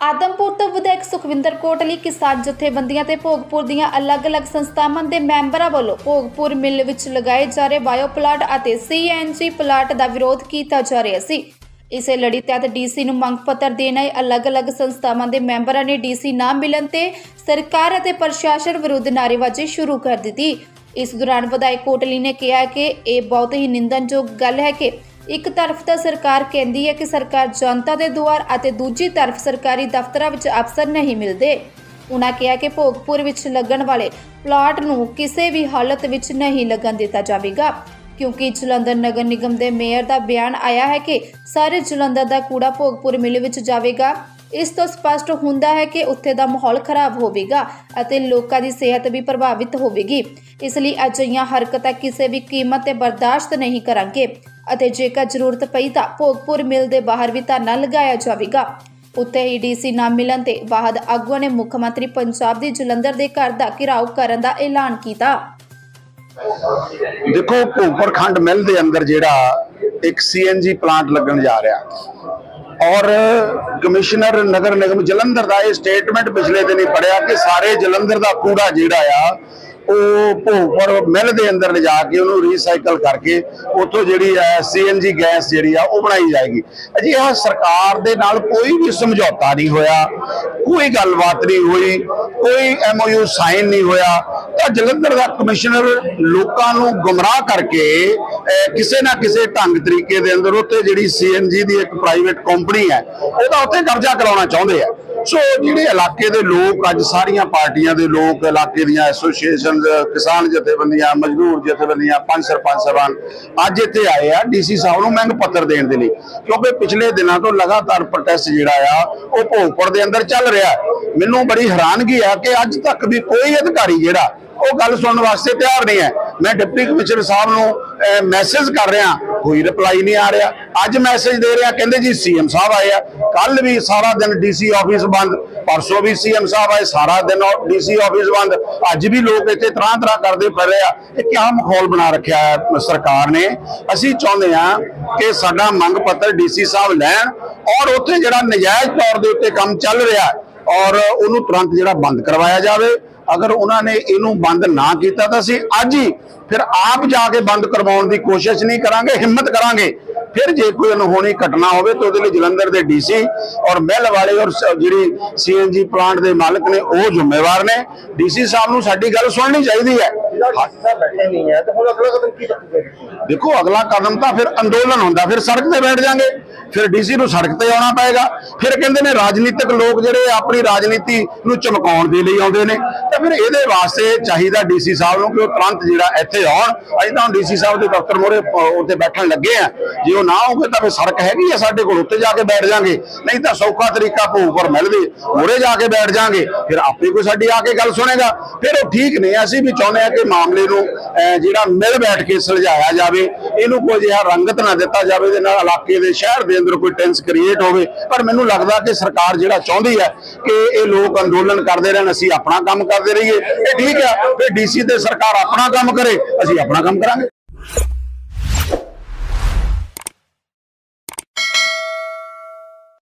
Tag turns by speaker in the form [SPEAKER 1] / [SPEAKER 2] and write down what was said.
[SPEAKER 1] ਆਦਮਪੁਰ ਤੋਂ ਵਿਧਾਇਕ ਸੁਖਵਿੰਦਰ ਕੋਟਲੀ ਕਿਸਾਨ ਜਥੇਬੰਦੀਆਂ ਤੇ ਭੋਗਪੁਰ ਦੀਆਂ ਅਲੱਗ-ਅਲੱਗ ਸੰਸਥਾਵਾਂ ਦੇ ਮੈਂਬਰਾਂ ਵੱਲੋਂ ਭੋਗਪੁਰ ਮਿੱਲ ਵਿੱਚ ਲਗਾਏ ਜਾ ਰਹੇ ਬਾਇਓ ਪਲਾਂਟ ਅਤੇ ਸੀਐਨਜੀ ਪਲਾਂਟ ਦਾ ਵਿਰੋਧ ਕੀਤਾ ਜਾ ਰਿਹਾ ਸੀ। ਇਸੇ ਲੜੀ ਤਹਿਤ ਡੀਸੀ ਨੂੰ ਮੰਗ ਪੱਤਰ ਦੇਣ ਆਏ ਅਲੱਗ-ਅਲੱਗ ਸੰਸਥਾਵਾਂ ਦੇ ਮੈਂਬਰਾਂ ਨੇ ਡੀਸੀ ਨਾ ਮਿਲਣ ਤੇ ਸਰਕਾਰ ਅਤੇ ਪ੍ਰਸ਼ਾਸਨ ਵਿਰੁੱਧ ਨਾਅਰੇਬਾਜ਼ੀ ਸ਼ੁਰੂ ਕਰ ਦਿੱਤੀ। ਇਸ ਦੌਰਾਨ ਵਿਧਾਇਕ ਕੋਟਲੀ ਨੇ ਕਿਹਾ ਕਿ ਇਹ ਬਹੁਤ ਹੀ ਨਿੰਦਨਯੋਗ ਗੱਲ ਹੈ ਕਿ ਇੱਕ ਤਰਫ ਤਾਂ ਸਰਕਾਰ ਕਹਿੰਦੀ ਹੈ ਕਿ ਸਰਕਾਰ ਜਨਤਾ ਦੇ ਦੁਆਰ ਅਤੇ ਦੂਜੀ ਤਰਫ ਸਰਕਾਰੀ ਦਫ਼ਤਰਾਂ ਵਿੱਚ ਅਫਸਰ ਨਹੀਂ ਮਿਲਦੇ। ਉਨ੍ਹਾਂ ਕਿਹਾ ਕਿ ਭੋਗਪੁਰ ਵਿੱਚ ਲੱਗਣ ਵਾਲੇ ਪਲਾਟ ਨੂੰ ਕਿਸੇ ਵੀ ਹਾਲਤ ਵਿੱਚ ਨਹੀਂ ਲੱਗਣ ਦਿੱਤਾ ਜਾਵੇਗਾ, ਕਿਉਂਕਿ ਜਲੰਧਰ ਨਗਰ ਨਿਗਮ ਦੇ ਮੇਅਰ ਦਾ ਬਿਆਨ ਆਇਆ ਹੈ ਕਿ ਸਾਰੇ ਜਲੰਧਰ ਦਾ ਕੂੜਾ ਭੋਗਪੁਰ ਮਿਲ ਵਿੱਚ ਜਾਵੇਗਾ। ਇਸ ਤੋਂ ਸਪਸ਼ਟ ਹੁੰਦਾ ਹੈ ਕਿ ਉੱਥੇ ਦਾ ਮਾਹੌਲ ਖਰਾਬ ਹੋਵੇਗਾ ਅਤੇ ਲੋਕਾਂ ਦੀ ਸਿਹਤ ਵੀ ਪ੍ਰਭਾਵਿਤ ਹੋਵੇਗੀ। ਇਸ ਲਈ ਅਜਿਹੀਆਂ ਹਰਕਤਾਂ ਕਿਸੇ ਵੀ ਕੀਮਤ ਤੇ ਬਰਦਾਸ਼ਤ ਨਹੀਂ ਕਰਾਂਗੇ ਅਤੇ ਜੇਕਰ ਜ਼ਰੂਰਤ ਪਈ ਤਾਂ ਭੋਗਪੁਰ ਮਿਲ ਦੇ ਬਾਹਰ ਵੀ ਧਰਨਾ ਲਗਾਇਆ ਜਾਵੇਗਾ। ਉੱਥੇ ਹੀ ਡੀਸੀ ਨਾ ਮਿਲਣ ਤੇ ਬਾਅਦ ਆਗੂਆਂ ਨੇ ਮੁੱਖ ਮੰਤਰੀ ਪੰਜਾਬ ਦੇ ਜਲੰਧਰ ਦੇ ਘਰ ਦਾ ਘਿਰਾਓ ਕਰਨ ਦਾ ਐਲਾਨ ਕੀਤਾ।
[SPEAKER 2] ਦੇਖੋ, ਭੋਗਪੁਰ ਖੰਡ ਮਿਲ ਦੇ ਅੰਦਰ ਜਿਹੜਾ ਇੱਕ ਸੀਐਨਜੀ ਪਲਾਂਟ ਲੱਗਣ ਜਾ ਰਿਹਾ। ਔਰ ਕਮਿਸ਼ਨਰ ਨਗਰ ਨਿਗਮ ਜਲੰਧਰ ਦਾ ਇਹ ਸਟੇਟਮੈਂਟ ਪਿਛਲੇ ਦਿਨ ਹੀ ਪੜਿਆ ਕਿ ਸਾਰੇ ਜਲੰਧਰ ਦਾ ਕੂੜਾ ਜਿਹੜਾ ਆ, ਉਹ ਭੋਗਪੁਰ ਮਿਲ ਦੇ ਅੰਦਰ ਲਿਜਾ ਕੇ ਉਹਨੂੰ ਰੀਸਾਈਕਲ ਕਰਕੇ ਉੱਥੋਂ ਜਿਹੜੀ ਹੈ ਸੀਐਨਜੀ ਗੈਸ ਜਿਹੜੀ ਆ, ਉਹ ਬਣਾਈ ਜਾਏਗੀ। ਅਜੀ ਇਹ ਸਰਕਾਰ ਦੇ ਨਾਲ ਕੋਈ ਵੀ ਸਮਝੌਤਾ ਨਹੀਂ ਹੋਇਆ, ਕੋਈ ਗੱਲਬਾਤ ਨਹੀਂ ਹੋਈ, ਕੋਈ ਐਮਓਯੂ ਸਾਈਨ ਨਹੀਂ ਹੋਇਆ। ਤਾਂ ਜਲੰਧਰ ਦਾ ਕਮਿਸ਼ਨਰ ਲੋਕਾਂ ਨੂੰ ਗੁੰਮਰਾਹ ਕਰਕੇ ਕਿਸੇ ਨਾ ਕਿਸੇ ਢੰਗ ਤਰੀਕੇ ਦੇ ਅੰਦਰ ਉੱਥੇ ਜਿਹੜੀ ਸੀਐਨਜੀ ਦੀ ਇੱਕ ਪ੍ਰਾਈਵੇਟ ਕੰਪਨੀ ਹੈ, ਉਹਦਾ ਉੱਥੇ ਕਬਜ਼ਾ ਕਰਾਉਣਾ ਚਾਹੁੰਦੇ ਆ। ਸੋ ਜਿਹੜੇ ਇਲਾਕੇ ਦੇ ਲੋਕ, ਅੱਜ ਸਾਰੀਆਂ ਪਾਰਟੀਆਂ ਦੇ ਲੋਕ, ਇਲਾਕੇ ਦੀਆਂ ਐਸੋਸੀਏਸ਼ਨਸ ਕਿਸਾਨ ਜਥੇਬੰਦੀਆਂ, ਮਜ਼ਦੂਰ ਜਥੇਬੰਦੀਆਂ, ਪੰਜ ਸਰਪੰਚ ਸਾਹਿਬਾਨ ਅੱਜ ਇੱਥੇ ਆਏ ਆ ਡੀਸੀ ਸਾਹਿਬ ਨੂੰ ਮੰਗ ਪੱਤਰ ਦੇਣ ਦੇ ਲਈ। ਕਿਉਂਕਿ ਪਿਛਲੇ ਦਿਨਾਂ ਤੋਂ ਲਗਾਤਾਰ ਪ੍ਰੋਟੈਸਟ ਜਿਹੜਾ ਆ, ਉਹ ਭੋਗਪੁਰ ਦੇ ਅੰਦਰ ਚੱਲ ਰਿਹਾ। ਮੈਨੂੰ ਬੜੀ ਹੈਰਾਨਗੀ ਆ ਕਿ ਅੱਜ ਤੱਕ ਵੀ ਕੋਈ ਅਧਿਕਾਰੀ ਜਿਹੜਾ ਉਹ ਗੱਲ ਸੁਣਨ ਵਾਸਤੇ ਤਿਆਰ ਨਹੀਂ ਹੈ। ਮੈਂ ਡਿਪਟੀ ਕਮਿਸ਼ਨਰ ਸਾਹਿਬ ਨੂੰ ਮੈਸੇਜ ਕਰ ਰਿਹਾ ਕੋਈ ਰਿਪਲਾਈ ਨਹੀਂ ਆ ਰਿਹਾ। ਅੱਜ ਮੈਸੇਜ ਦੇ ਰਿਹਾ, ਕਹਿੰਦੇ ਜੀ ਸੀਐਮ ਸਾਹਿਬ ਆਏ ਆ। ਕੱਲ ਵੀ ਸਾਰਾ ਦਿਨ ਡੀਸੀ ਆਫਿਸ ਬੰਦ, ਪਰਸੋਂ ਵੀ ਸੀਐਮ ਸਾਹਿਬ ਆਏ, ਸਾਰਾ ਦਿਨ ਡੀਸੀ ਆਫਿਸ ਬੰਦ। ਅੱਜ ਵੀ ਲੋਕ ਇੱਥੇ ਤਰ੍ਹਾਂ ਤਰ੍ਹਾਂ ਕਰਦੇ ਫਿਰ ਰਹੇ ਆ। ਇਹ ਕਿਹਾ ਮਾਹੌਲ ਬਣਾ ਰੱਖਿਆ ਹੈ, ਸਰਕਾਰ ਨੇ? ਅਸੀਂ ਚਾਹੁੰਦੇ ਆ ਕਿ ਸਾਡਾ ਮੰਗ ਪੱਤਰ ਡੀਸੀ ਸਾਹਿਬ ਲੈਣ ਔਰ ਉੱਥੇ ਜਿਹੜਾ ਨਜਾਇਜ਼ ਤੌਰ ਦੇ ਉੱਤੇ ਕੰਮ ਚੱਲ ਰਿਹਾ ਔਰ ਉਹਨੂੰ ਤੁਰੰਤ ਜਿਹੜਾ ਬੰਦ ਕਰਵਾਇਆ ਜਾਵੇ। ਅਗਰ ਉਹਨਾਂ ਨੇ ਇਹਨੂੰ ਬੰਦ ਨਾ ਕੀਤਾ ਤਾਂ ਅਸੀਂ ਅੱਜ ਹੀ ਫਿਰ ਆਪ ਜਾ ਕੇ ਬੰਦ ਕਰਵਾਉਣ ਦੀ ਕੋਸ਼ਿਸ਼ ਨਹੀਂ ਕਰਾਂਗੇ, ਹਿੰਮਤ ਕਰਾਂਗੇ। ਫਿਰ ਜੇ ਕੋਈ ਅਨਹੋਣੀ ਘਟਨਾ ਹੋਵੇ ਤਾਂ ਉਹਦੇ ਲਈ ਜਲੰਧਰ ਦੇ ਡੀਸੀ ਔਰ ਮਿਲ ਵਾਲੇ ਔਰ ਜਿਹੜੀ ਸੀਐਨਜੀ ਪਲਾਂਟ ਦੇ ਮਾਲਕ ਨੇ, ਉਹ ਜ਼ਿੰਮੇਵਾਰ ਨੇ। ਡੀਸੀ ਸਾਹਿਬ ਨੂੰ ਸਾਡੀ ਗੱਲ ਸੁਣਨੀ ਚਾਹੀਦੀ ਹੈ। ਦੇਖੋ, ਅਗਲਾ ਕਦਮ ਤਾਂ ਫਿਰ ਅੰਦੋਲਨ ਹੁੰਦਾ, ਫਿਰ ਸੜਕ ਤੇ ਬੈਠ ਜਾਾਂਗੇ। ਫਿਰ ਡੀਸੀ ਨੂੰ ਸੜਕ ਤੇ ਆਉਣਾ ਪਏਗਾ। ਫਿਰ ਕਹਿੰਦੇ ਨੇ ਰਾਜਨੀਤਿਕ ਲੋਕ ਜਿਹੜੇ ਆਪਣੀ ਰਾਜਨੀਤੀ ਨੂੰ ਚਮਕਾਉਣ ਦੇ ਲਈ ਆਉਂਦੇ ਨੇ। ਤਾਂ ਫਿਰ ਇਹਦੇ ਵਾਸਤੇ ਚਾਹੀਦਾ ਡੀਸੀ ਸਾਹਿਬ ਨੂੰ ਕਿ ਉਹ ਤੁਰੰਤ ਜਿਹੜਾ ਇੱਥੇ ਆਉਣ ਅਸੀਂ ਤਾਂ ਡੀਸੀ ਸਾਹਿਬ ਦੇ ਦਫ਼ਤਰ ਮੋਰੇ ਉੱਤੇ ਬੈਠਣ ਲੱਗੇ ਆ। ਜੇ ਉਹ ਨਾ ਹੋਵੇ ਤਾਂ ਫਿਰ ਸੜਕ ਹੈਗੀ ਆ ਸਾਡੇ ਕੋਲ ਉੱਤੇ ਜਾ ਕੇ ਬੈਠ ਜਾਾਂਗੇ। ਨਹੀਂ ਤਾਂ ਸੌਖਾ ਤਰੀਕਾ ਭੂਪਰ ਮਿਲਦੇ ਮੋਰੇ ਜਾ ਕੇ ਬੈਠ ਜਾਾਂਗੇ। ਫਿਰ ਆਪੇ ਕੋਈ ਸਾਡੀ ਆ ਕੇ ਗੱਲ ਸੁਣੇਗਾ। ਫਿਰ ਉਹ ਠੀਕ ਨਹੀਂ ਅਸੀਂ ਵੀ ਚਾਹੁੰਦੇ ਆ ਕਿ ਮਾਮਲੇ ਨੂੰ ਅਹ, ਜਿਹੜਾ ਮਿਲ ਬੈਠ ਕੇ ਸੁਲਝਾਇਆ ਜਾਵੇ। ਇਹਨੂੰ ਕੋਈ ਜਿਹਾ ਰੰਗਤ ਨਾ ਦਿੱਤਾ ਜਾਵੇ ਦੇ ਨਾਲ ਇਲਾਕੇ ਦੇ ਸ਼ਹਿਰ ਦੇ ਅੰਦਰ ਕੋਈ ਟੈਂਸ ਕ੍ਰੀਏਟ ਹੋਵੇ। ਪਰ ਮੈਨੂੰ ਲੱਗਦਾ ਕਿ ਸਰਕਾਰ ਜਿਹੜਾ ਚਾਹੁੰਦੀ ਹੈ ਕਿ ਇਹ ਲੋਕ ਅੰਦੋਲਨ ਕਰਦੇ ਰਹਿਣ, ਅਸੀਂ ਆਪਣਾ ਕੰਮ ਕਰਦੇ ਰਹੀਏ। ਇਹ ਠੀਕ ਹੈ, ਫਿਰ ਡੀਸੀ ਤੇ ਸਰਕਾਰ ਆਪਣਾ ਕੰਮ ਕਰੇ, ਅਸੀਂ ਆਪਣਾ ਕੰਮ ਕਰਾਂਗੇ।